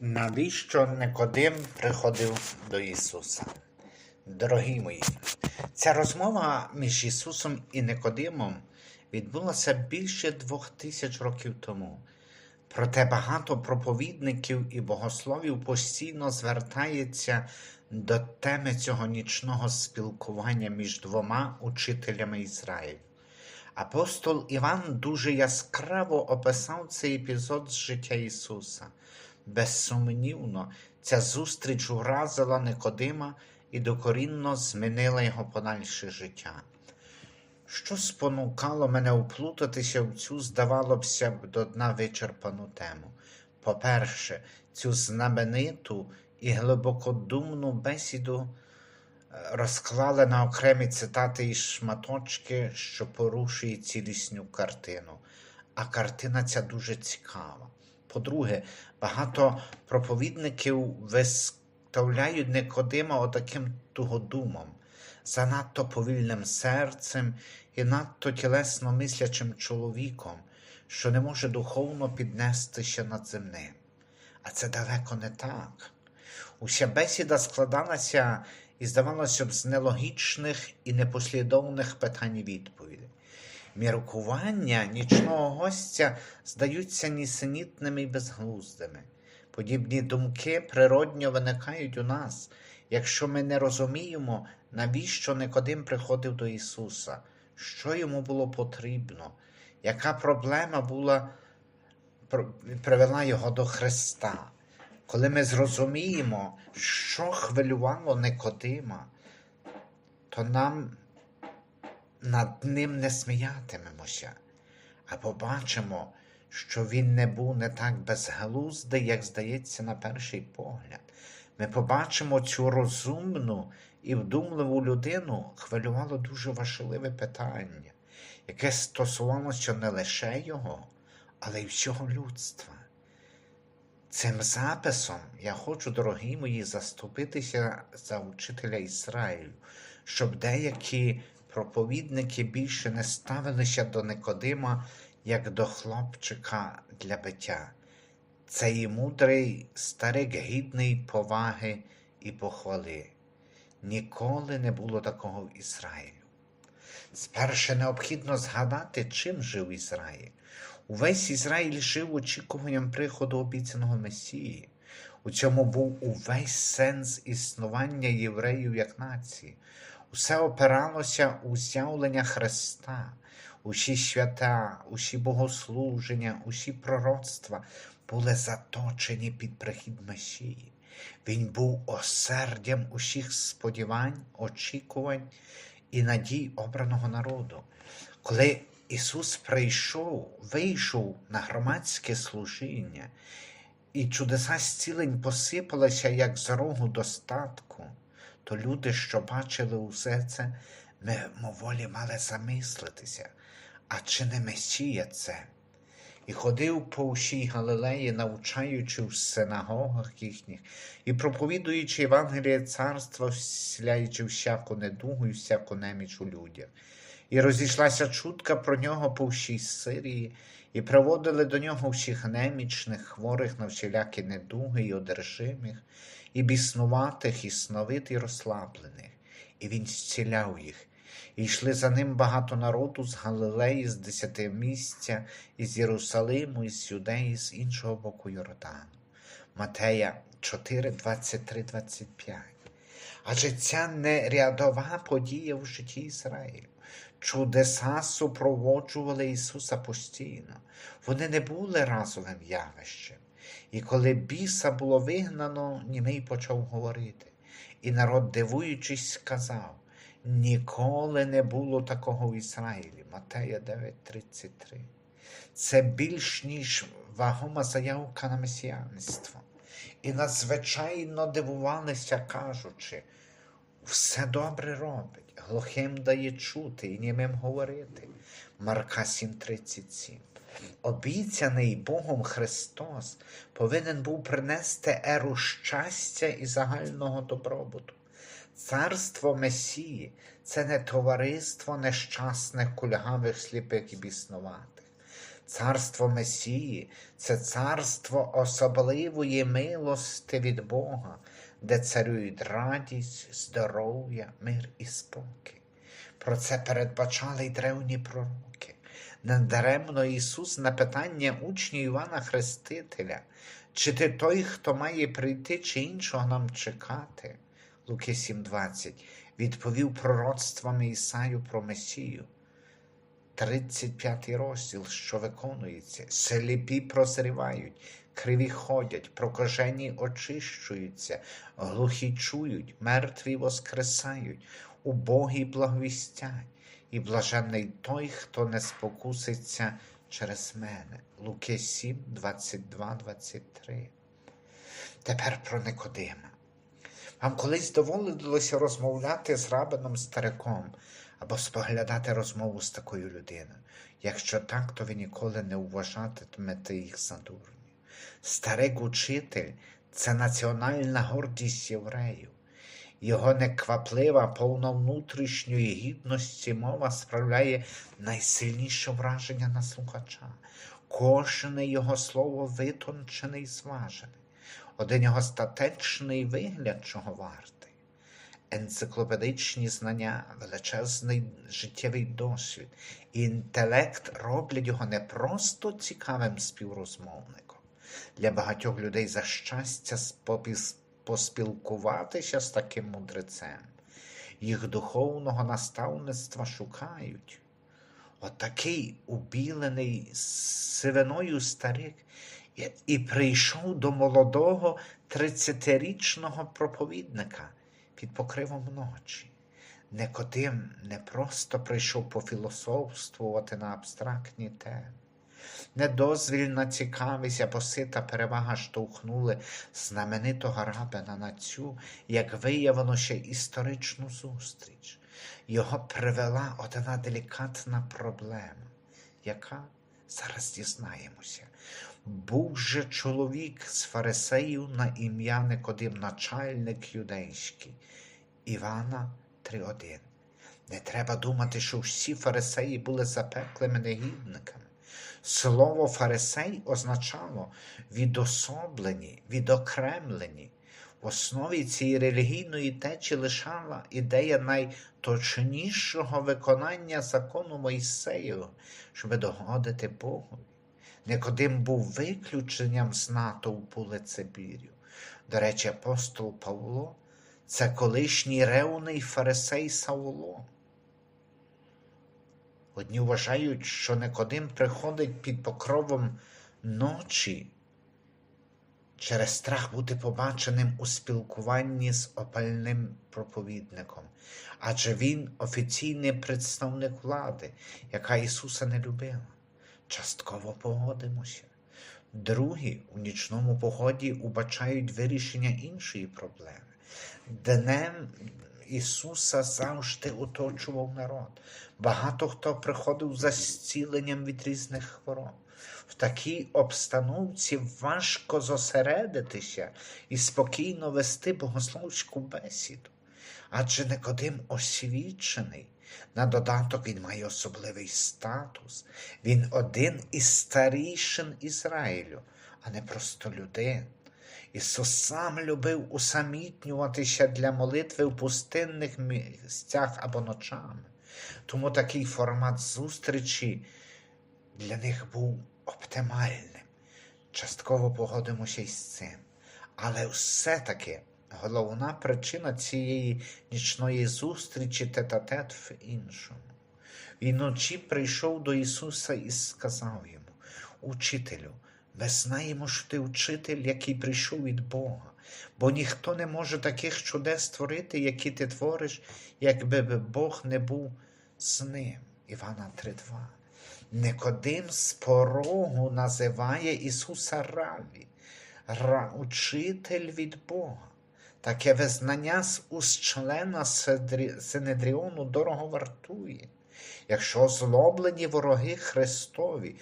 Навіщо Никодим приходив до Ісуса? Дорогі мої, ця розмова між Ісусом і Никодимом відбулася більше двох тисяч років тому. Проте багато проповідників і богословів постійно звертається до теми цього нічного спілкування між двома учителями Ізраїлю. Апостол Іван дуже яскраво описав цей епізод з життя Ісуса. Безсумнівно, ця зустріч уразила Никодима і докорінно змінила його подальше життя. Що спонукало мене уплутатися в цю, здавалося б, до дна вичерпану тему? По-перше, цю знамениту і глибокодумну бесіду е, розклали на окремі цитати і шматочки, що порушують цілісню картину. А картина ця дуже цікава. По-друге, багато проповідників виставляють Никодима отаким тугодумом, занадто повільним серцем і надто тілесно мислячим чоловіком, що не може духовно піднестися над земним. А це далеко не так. Уся бесіда складалася і, здавалося б, з нелогічних і непослідовних питань і відповідей. Міркування нічного гостя здаються нісенітними і безглуздими. Подібні думки природньо виникають у нас, якщо ми не розуміємо, навіщо Никодим приходив до Ісуса, що йому було потрібно, яка проблема була, привела його до Христа. Коли ми зрозуміємо, що хвилювало Никодима, то нам над ним не сміятимемося, а побачимо, що він не був не так безглуздий, як здається на перший погляд. Ми побачимо цю розумну і вдумливу людину хвилювало дуже важливе питання, яке стосувалося не лише його, але й всього людства. Цим записом я хочу, дорогі мої, заступитися за учителя Ізраїлю, щоб деякі проповідники більше не ставилися до Никодима як до хлопчика для биття. Цей мудрий старик гідний поваги і похвали. Ніколи не було такого в Ізраїлю. Спершу необхідно згадати, чим жив Ізраїль. Увесь Ізраїль жив очікуванням приходу обіцяного Месії. У цьому був увесь сенс існування євреїв як нації. Усе опиралося у з'явлення Христа, усі свята, усі богослуження, усі пророцтва були заточені під прихід Месії. Він був осердям усіх сподівань, очікувань і надій обраного народу. Коли Ісус прийшов, вийшов на громадське служіння, і чудеса зцілень посипалися, як з рогу достатку, то люди, що бачили усе це, мимоволі мали замислитися, а чи не Месія це? І ходив по всій Галилеї, навчаючи в синагогах їхніх, і проповідуючи Євангеліє царства, вселяючи всяку недугу і всяку неміч у людях. І розійшлася чутка про нього по всій Сирії, і приводили до нього всіх немічних, хворих на всілякі недуги і одержимих, і біснуватих, і сновит, і розслаблених, і він зціляв їх. І йшли за ним багато народу з Галилеї, з десятимістя, із Єрусалиму, із Юдеї, з іншого боку Йордану. Матея 4, 23, 25. Адже ця не рядова подія в житті Ізраїлю. Чудеса супроводжували Ісуса постійно. Вони не були разовим явищем. І коли біса було вигнано, німий почав говорити. І народ, дивуючись, сказав: Ніколи не було такого в Ізраїлі. Матея 9:33. Це більш ніж вагома заявка на месіянство. І надзвичайно дивувалися, кажучи, все добре робить, глухим дає чути і німим говорити. Марка 7:37. Обіцяний Богом Христос повинен був принести еру щастя і загального добробуту. Царство Месії це не товариство нещасних, кульгавих, сліпих і біснуватих. Царство Месії це царство особливої милости від Бога, де царюють радість, здоров'я, мир і спокій. Про це передбачали й древні пророки. Недаремно Ісус на питання учнів Івана Хрестителя, чи ти той, хто має прийти, чи іншого нам чекати, Луки 7:20, відповів пророцтвами Ісаю про Месію. 35 розділ, що виконується, сліпі прозрівають, криві ходять, прокажені очищуються, глухі чують, мертві воскресають, убогі благовістять, і блаженний той, хто не спокуситься через мене. Луки 7, 22, 23. Тепер про Никодима. Вам колись доводилося розмовляти з рабином стариком або споглядати розмову з такою людиною. Якщо так, то ви ніколи не вважатимете їх за дурнів. Старик учитель це національна гордість євреїв. Його некваплива, повна внутрішньої гідності мова справляє найсильніше враження на слухача. Кожне його слово витончене і зважене. Один його статечний вигляд чого вартий. Енциклопедичні знання, величезний життєвий досвід і інтелект роблять його не просто цікавим співрозмовником. Для багатьох людей за щастя спопіс- поспілкуватися з таким мудрецем. Їх духовного наставництва шукають. Отакий убілений сивиною старик і- прийшов до молодого тридцятирічного проповідника під покривом ночі. Никодим не просто прийшов пофілософствувати на абстрактні теми. Недозвільна цікавість або сита перевага штовхнули знаменитого рабина на цю, як виявлено ще історичну зустріч. Його привела одна делікатна проблема, яка зараз дізнаємося. Був же чоловік з фарисеїв на ім'я Никодим, начальник юдейський, Івана 3.1. Не треба думати, що всі фарисеї були запеклими негідниками. Слово фарисей означало відособлені, відокремлені. В основі цієї релігійної течі лишала ідея найточнішого виконання закону Мойсею, щоб догодити Богу. Никодим був виключенням з натовпу лицебірів. До речі, апостол Павло це колишній ревний фарисей Савло. Одні вважають, що Никодим приходить під покровом ночі через страх бути побаченим у спілкуванні з опальним проповідником, адже він офіційний представник влади, яка Ісуса не любила. Частково погодимося. Другі у нічному поході убачають вирішення іншої проблеми. Днем Ісуса завжди оточував народ. Багато хто приходив за зціленням від різних хвороб. В такій обстановці важко зосередитися і спокійно вести богословську бесіду. Адже Никодим освічений. На додаток він має особливий статус. Він один із старішин Ізраїлю, а не просто людин. Ісус сам любив усамітнюватися для молитви в пустинних місцях або ночами. Тому такий формат зустрічі для них був оптимальним. Частково погодимося із цим. Але все-таки головна причина цієї нічної зустрічі тет-а-тет в іншому. Він вночі прийшов до Ісуса і сказав йому: Учителю, ми знаємо, що ти учитель, який прийшов від Бога, бо ніхто не може таких чудес створити, які ти твориш, якби би Бог не був з ним. Івана 3.2. Никодим з порогу називає Ісуса Раві, Ра, учитель від Бога. Таке визнання з уст члена Синедріону дорого вартує. Якщо озлоблені вороги Христові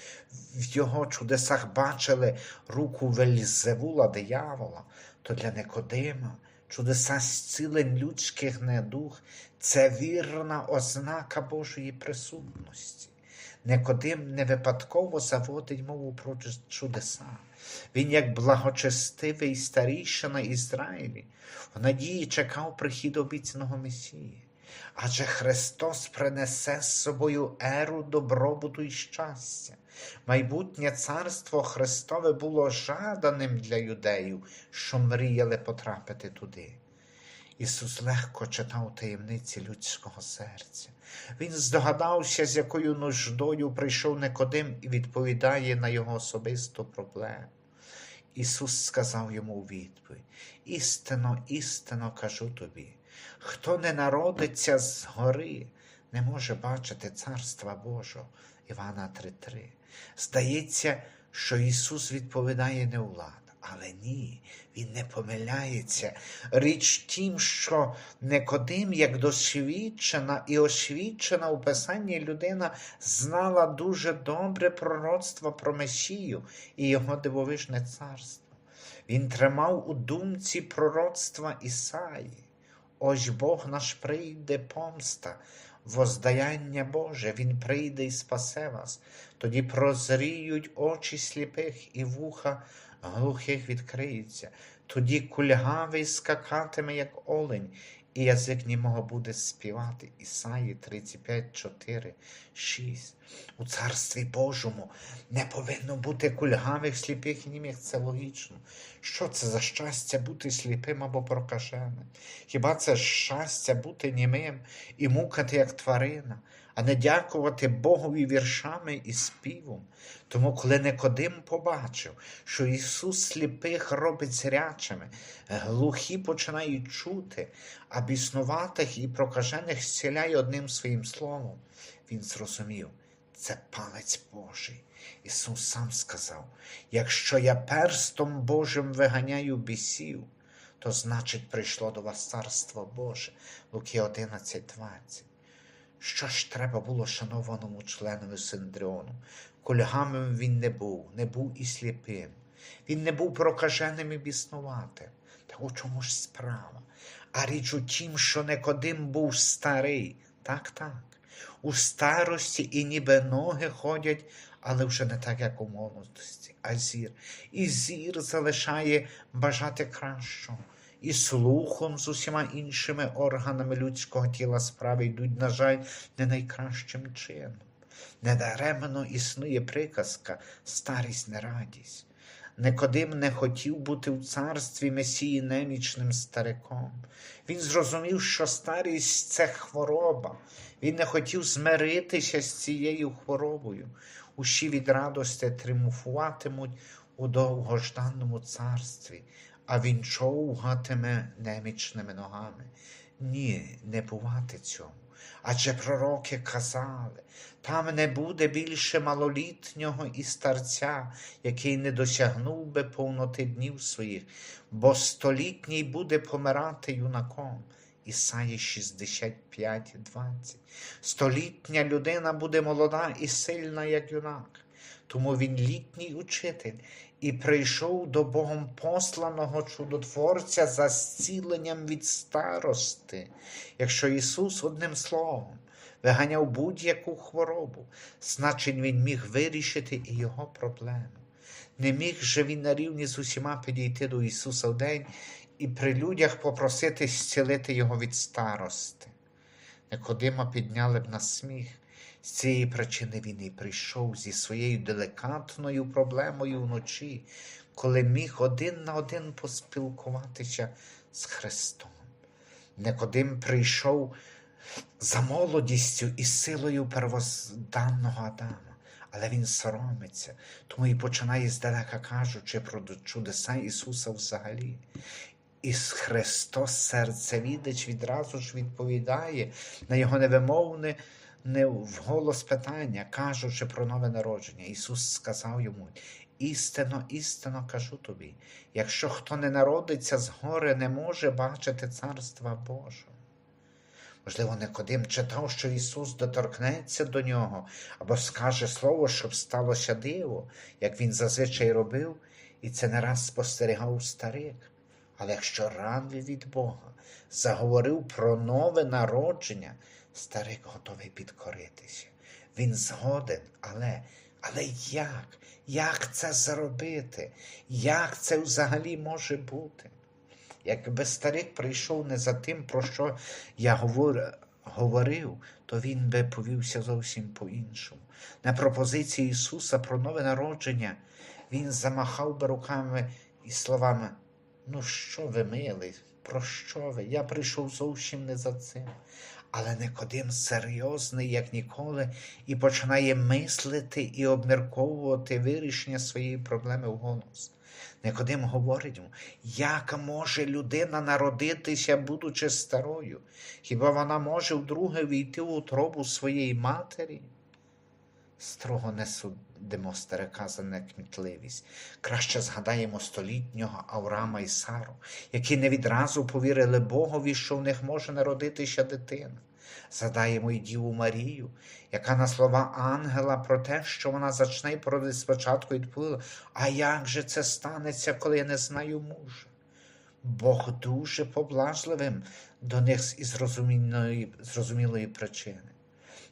в його чудесах бачили руку Вельзевула диявола, то для Никодима чудеса зцілень людських недух це вірна ознака Божої присутності. Никодим не випадково заводить мову про чудеса. Він, як благочестивий старійшина Ізраїлі, в надії чекав прихід обіцяного Месії. Адже Христос принесе з собою еру добробуту і щастя. Майбутнє царство Христове було жаданим для юдеїв, що мріяли потрапити туди. Ісус легко читав таємниці людського серця. Він здогадався, з якою нуждою прийшов Никодим і відповідає на його особисту проблему. Ісус сказав йому у відповідь: Істинно, істинно кажу тобі, хто не народиться згори, не може бачити Царства Божого. Івана 3:3. Здається, що Ісус відповідає не влад. Але ні, він не помиляється. Річ тім, що Никодим, як досвідчена і освічена у Писанні людина, знала дуже добре пророцтво про Месію і його дивовижне царство. Він тримав у думці пророцтва Ісаї. Ось Бог наш прийде помста, воздаяння Боже, Він прийде і спасе вас. Тоді прозріють очі сліпих і вуха глухих відкриються. Тоді кульгавий скакатиме, як олень, і язик німого буде співати. Ісаї 35, 4, 6. У Царстві Божому не повинно бути кульгавих, сліпих і німих. Це логічно. Що це за щастя бути сліпим або прокаженим? Хіба це щастя бути німим і мукати, як тварина, а не дякувати Богові віршами і співом? Тому, коли Никодим побачив, що Ісус сліпих робить зрячими, глухі починають чути, а біснуватих і прокажених зціляє одним своїм словом, він зрозумів, це палець Божий. Ісус сам сказав: якщо я перстом Божим виганяю бісів, то значить прийшло до вас Царство Боже, Луки 11, 20. Що ж треба було шанованому членові Синдріону? Кульгамим він не був, не був і сліпим. Він не був прокаженим і біснуватим. Та у чому ж справа? А річ у тім, що Никодим був старий. Так, так. У старості і ніби ноги ходять, але вже не так, як у молодості, а зір. І зір залишає бажати кращого. І слухом з усіма іншими органами людського тіла справи йдуть, на жаль, не найкращим чином. Недаремно існує приказка старість не радість. Никодим не хотів бути в царстві Месії немічним стариком. Він зрозумів, що старість це хвороба. Він не хотів змиритися з цією хворобою. Усі від радості тріумфуватимуть у довгожданному царстві, а він човгатиме немічними ногами. Ні, не бувати цьому. Адже пророки казали, там не буде більше малолітнього і старця, який не досягнув би повноти днів своїх, бо столітній буде помирати юнаком. Ісаї 65, 20. Столітня людина буде молода і сильна, як юнак. Тому він літній учитель і прийшов до Богом посланого чудотворця за зціленням від старости. Якщо Ісус одним словом виганяв будь-яку хворобу, значить Він міг вирішити і його проблему. Не міг же він на рівні з усіма підійти до Ісуса в день і при людях попросити зцілити Його від старости. Никодима підняли б на сміх. З цієї причини він і прийшов зі своєю деликатною проблемою вночі, коли міг один на один поспілкуватися з Христом. Никодим прийшов за молодістю і силою первозданного Адама, але він соромиться, тому і починає здалека кажучи про чудеса Ісуса взагалі. І Христос, серцевідич, відразу ж відповідає на його невимовне не вголос питання, кажучи про нове народження. Ісус сказав йому: істинно, істинно кажу тобі, якщо хто не народиться згори, не може бачити Царства Божого. Можливо, Никодим читав, що Ісус доторкнеться до нього або скаже слово, щоб сталося диво, як він зазвичай робив, і це не раз спостерігав старик. Але якщо радий від Бога заговорив про нове народження, старик готовий підкоритися. Він згоден, але, але як? Як це зробити? Як це взагалі може бути? Якби старик прийшов не за тим, про що я говор- говорив, то він би повівся зовсім по-іншому. На пропозиції Ісуса про нове народження він замахав би руками і словами: Ну, що ви, милий, про що ви? Я прийшов зовсім не за цим. Але Никодим серйозний, як ніколи, і починає мислити і обмірковувати вирішення своєї проблеми в голос. Никодим говорить йому, як може людина народитися, будучи старою? Хіба вона може вдруге війти в утробу своєї матері? Строго не судимо старика за некмітливість. Краще згадаємо столітнього Авраама і Сару, які не відразу повірили Богові, що в них може народитися дитина. Згадаємо і Діву Марію, яка на слова ангела про те, що вона зачне й породить спочатку, відповіла: А як же це станеться, коли я не знаю мужа? Бог дуже поблажливим до них із зрозумілої причини.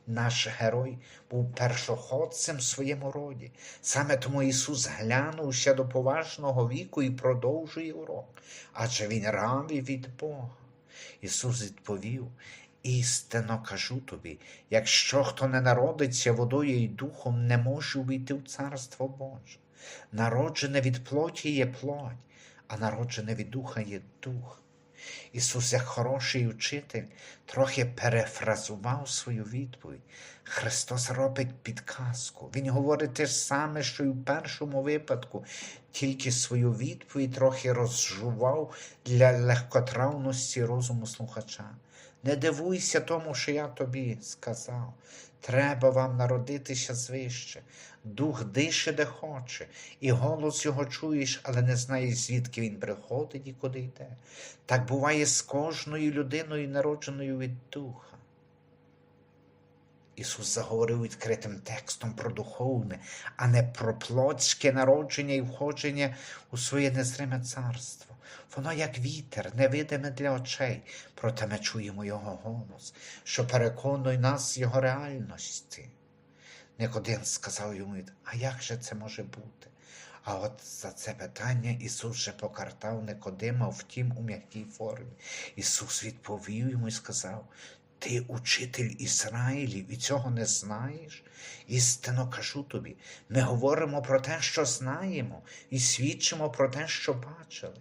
Наш герой був першоходцем в своєму роді. Саме тому Ісус глянувся до поважного віку і продовжує урок, адже Він раві від Бога. Ісус відповів: істинно кажу тобі, якщо хто не народиться водою і духом, не може увійти в Царство Боже. Народжене від плоті є плоть, а народжене від духа є дух. Ісус, як хороший учитель, трохи перефразував свою відповідь. Христос робить підказку. Він говорить те ж саме, що й у першому випадку, тільки свою відповідь трохи розжував для легкотравності розуму слухача. Не дивуйся тому, що я тобі сказав. Треба вам народитися звище. Дух дише, де хоче, і голос його чуєш, але не знаєш, звідки він приходить і куди йде. Так буває з кожною людиною, народженою від духа. Ісус заговорив відкритим текстом про духовне, а не про плотське народження і входження у своє незриме царство. Воно як вітер, невидиме для очей, проте ми чуємо Його голос, що переконує нас з Його реальності. Никодим сказав йому, а як же це може бути? А от за це питання Ісус же покартав Никодима, втім у м'якій формі. Ісус відповів йому і сказав: Ти учитель Ізраїлів і цього не знаєш? Істинно кажу тобі, ми говоримо про те, що знаємо, і свідчимо про те, що бачили.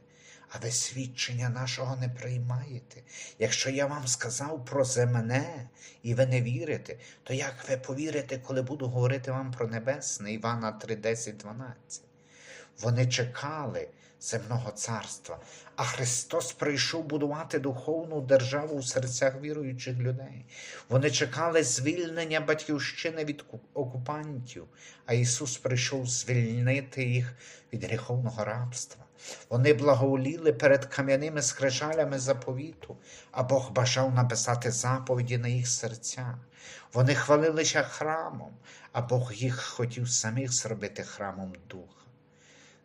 А ви свідчення нашого не приймаєте. Якщо я вам сказав про земне, і ви не вірите, то як ви повірите, коли буду говорити вам про небесне Івана 3, 10, 12? Вони чекали земного царства, а Христос прийшов будувати духовну державу у серцях віруючих людей. Вони чекали звільнення батьківщини від окупантів, а Ісус прийшов звільнити їх від гріховного рабства. Вони благоволіли перед кам'яними скрижалями заповіту, а Бог бажав написати заповіді на їх серцях. Вони хвалилися храмом, а Бог їх хотів самих зробити храмом духа.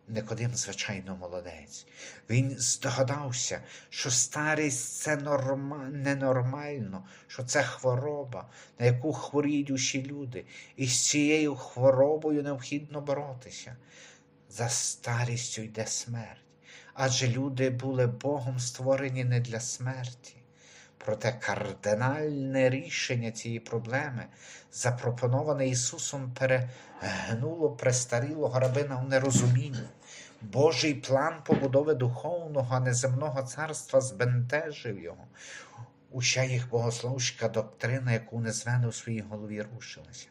Никодим, звичайно, молодець. Він здогадався, що старість це норма... ненормально, що це хвороба, на яку хворіють усі люди, і з цією хворобою необхідно боротися. За старістю йде смерть, адже люди були Богом створені не для смерті. Проте кардинальне рішення цієї проблеми, запропоноване Ісусом, перегнуло престарілого рабина в нерозумінні. Божий план побудови духовного, а не земного царства збентежив його. Уся їх богословська доктрина, яку незвено в своїй голові рушилася.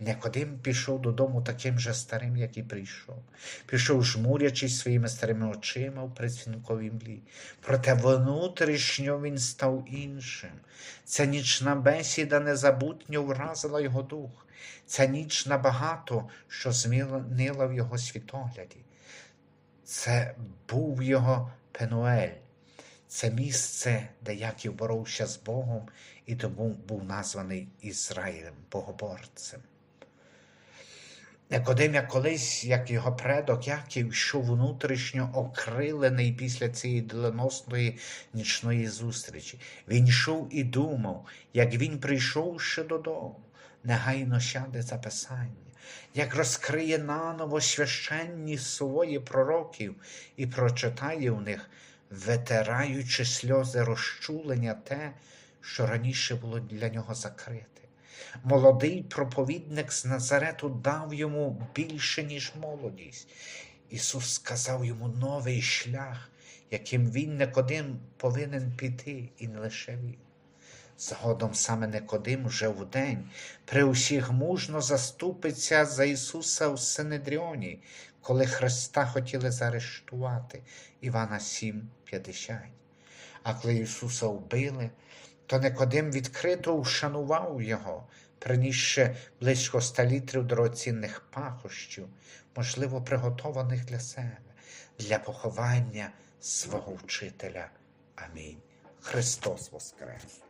Никодим пішов додому таким же старим, як і прийшов. Пішов, жмурячись своїми старими очима в присвінковій млі. Проте внутрішньо він став іншим. Ця нічна бесіда незабутньо вразила його дух. Ця ніч набагато, що змінила в його світогляді. Це був його Пенуель. Це місце, де Яків боровся з Богом і тому був названий Ізраїлем, богоборцем. Никодим, колись, як його предок Яків, йшов внутрішньо окрилений після цієї доленосної нічної зустрічі. Він йшов і думав, як він прийшов ще додому. негайно сяде за писання, як розкриє наново священні свої пророків і прочитає в них, витираючи сльози розчулення те, що раніше було для нього закрите. Молодий проповідник з Назарету дав йому більше, ніж молодість. Ісус сказав йому новий шлях, яким він Никодим повинен піти, і не лише він. Згодом саме Никодим вже вдень при усіх мужно заступиться за Ісуса в Синедріоні, коли Христа хотіли заарештувати Івана 7,50. А коли Ісуса вбили, то Никодим відкрито вшанував Його, принісши близько ста літрів дорогоцінних пахощів, можливо, приготованих для себе, для поховання свого вчителя. Амінь. Христос Воскрес!